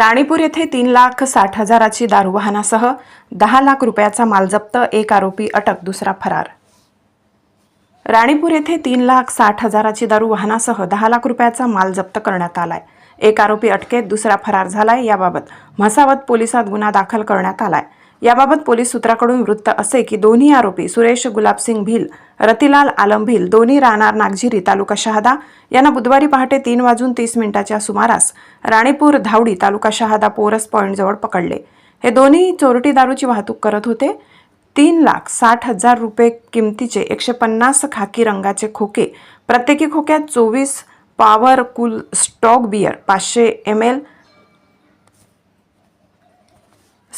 राणीपूर येथे तीन लाख साठ हजाराची दारू वाहनासह दहा लाख रुपयाचा माल जप्त एक आरोपी अटक दुसरा फरार. राणीपूर येथे तीन लाख साठ हजाराची दारू वाहनासह दहा लाख रुपयाचा माल जप्त करण्यात आलाय. एक आरोपी अटकेत दुसरा फरार झालाय याबाबत म्हसावत पोलिसात गुन्हा दाखल करण्यात आलाय. याबाबत पोलीस सूत्राकडून वृत्त असे की दोन्ही आरोपी सुरेश गुलाबसिंग भिल रतिलाल आलम भिल दोन्ही राहणार नागझिरी तालुका शहादा. यांना बुधवारी पहाटे तीन वाजून तीस मिनिटाच्या सुमारास राणीपूर धावडी तालुका शहादा पोरस पॉईंटजवळ पकडले. हे दोन्ही चोरटी दारूची वाहतूक करत होते. तीन लाख साठ हजार रुपये किमतीचे एकशे पन्नास खाकी रंगाचे खोके प्रत्येकी खोक्यात चोवीस पॉवर कूल स्टॉक बियर पाचशे एम एल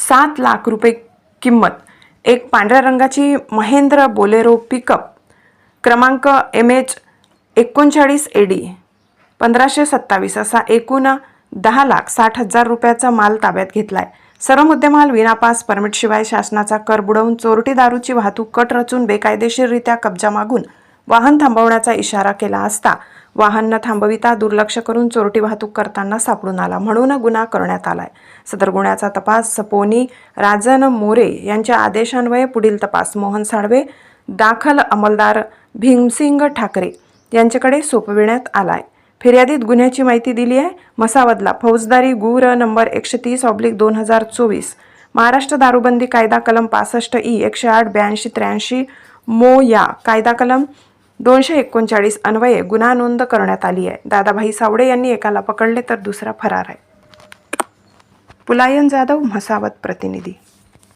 सात लाख रुपये किंमत. एक पांढऱ्या रंगाची महेंद्र बोलेरो पिकअप क्रमांक एम एच एकोणचाळीस ए डी पंधराशे सत्तावीस असा एकूण दहा लाख साठ हजार रुपयाचा माल ताब्यात घेतलाय. सर्व मुद्देमाल विनापास परमिटशिवाय शासनाचा कर बुडवून चोरटी दारूची वाहतूक कट रचून बेकायदेशीररित्या कब्जा मागून वाहन थांबवण्याचा इशारा केला असता वाहन न थांबविता दुर्लक्ष करून चोरटी वाहतूक करताना सापडून आला. म्हणून गुन्हा करण्यात आलाय. सदर गुन्ह्याचा तपास सपोनी राजन मोरे यांच्या आदेशान्वये पुढील तपास. मोहन साळवे दाखल अंमलदार भीमसिंग ठाकरे यांच्याकडे सोपविण्यात आलाय. फिर्यादीत गुन्ह्याची माहिती दिली आहे. मसावदला फौजदारी गुर नंबर एकशे तीस ऑब्लिक दोन हजार चोवीस महाराष्ट्र दारूबंदी कायदा कलम पासष्ट ई एकशे आठ ब्याऐंशी त्र्याऐंशी मो या कायदा कलम दोनशे एकोणचाळीस अन्वये गुन्हा नोंद करण्यात आली आहे. दादाभाई सावडे यांनी एकाला पकडले तर दुसरा फरार आहे. पुलायन जाधव म्हसावत प्रतिनिधी